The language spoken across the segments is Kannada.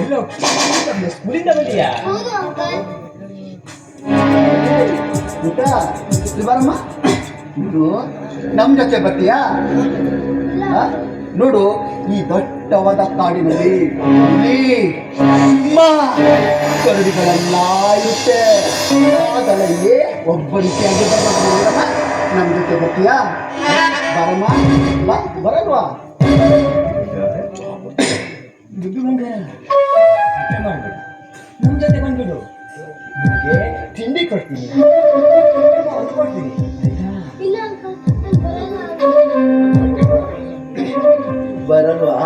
ಎಲ್ಲೋ ಸ್ಕೂಲಿಂದ ಬಂದಿಯಾ ಪುಟ್ಟ ಇಲ್ಲಿ ಬಾರಮ್ಮ. ಇದು ನಮ್ ಜೊತೆ ಬರ್ತೀಯಾ? ನೋಡು ಈ ದಟ್ಟವಾದ ಕಾಡಿನಲ್ಲಿ ಕರಡಿಗಳೆಲ್ಲ ಇರುತ್ತೆ. ಅದರಲ್ಲಿ ಒಬ್ಬರಿಕೆಯಾಗಿ ಬರ್ಬೇಕು ನಮ್ ಜೊತೆ ಬರ್ತೀಯಾ? ಬರಮ್ಮ ಬರಲ್ವಾ ದುಡ್ಡು ಬಂದ್ರೆ ಊಟ ಮಾಡ್ಬೇಡ ನಮ್ಮ ಜೊತೆ ಬಂದ್ಬಿಡು ನಿಮಗೆ ತಿಂಡಿ ಕೊಡ್ತೀನಿ ಅದು ಕೊಡ್ತೀನಿ ಆಯ್ತಾ ಇಲ್ಲ ಅಂಕಲ್ ನಾನು ಬರಲ್ಲ ಬರಲ್ವಾ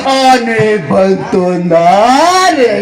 Oh, ini bantuan dari.